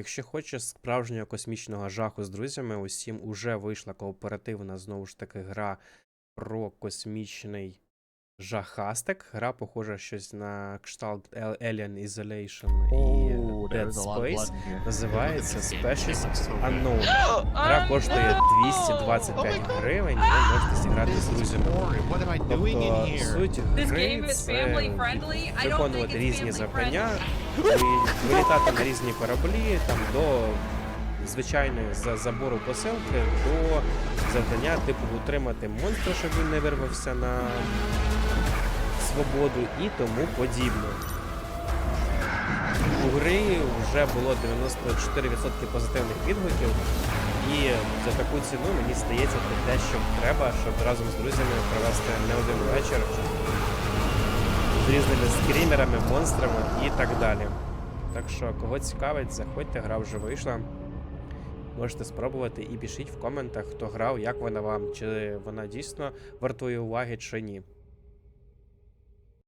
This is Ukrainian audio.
Якщо хочеш справжнього космічного жаху з друзями, усім уже вийшла кооперативна знову ж таки гра про космічний жахастик. Гра похожа щось на кшталт Alien Isolation і Oh, Dead Space. Називається good. Unknown. Гра коштує 225 гривень, і ви можете зіграти з друзями. Тобто суть гри це виконувати різні завдання, вилітати на різні кораблі, там до звичайної за- забору посилки до завдання, типу утримати монстра, щоб він не вирвався на свободу і тому подібне. У гри вже було 94% позитивних відгуків, і за таку ціну мені здається, це те, що треба, щоб разом з друзями провести не один вечір з різними скрімерами, монстрами і так далі. Так що, кого цікавить, заходьте, гра вже вийшла. Можете спробувати і пишіть в коментах, хто грав, як вона вам, чи вона дійсно вартує уваги, чи ні.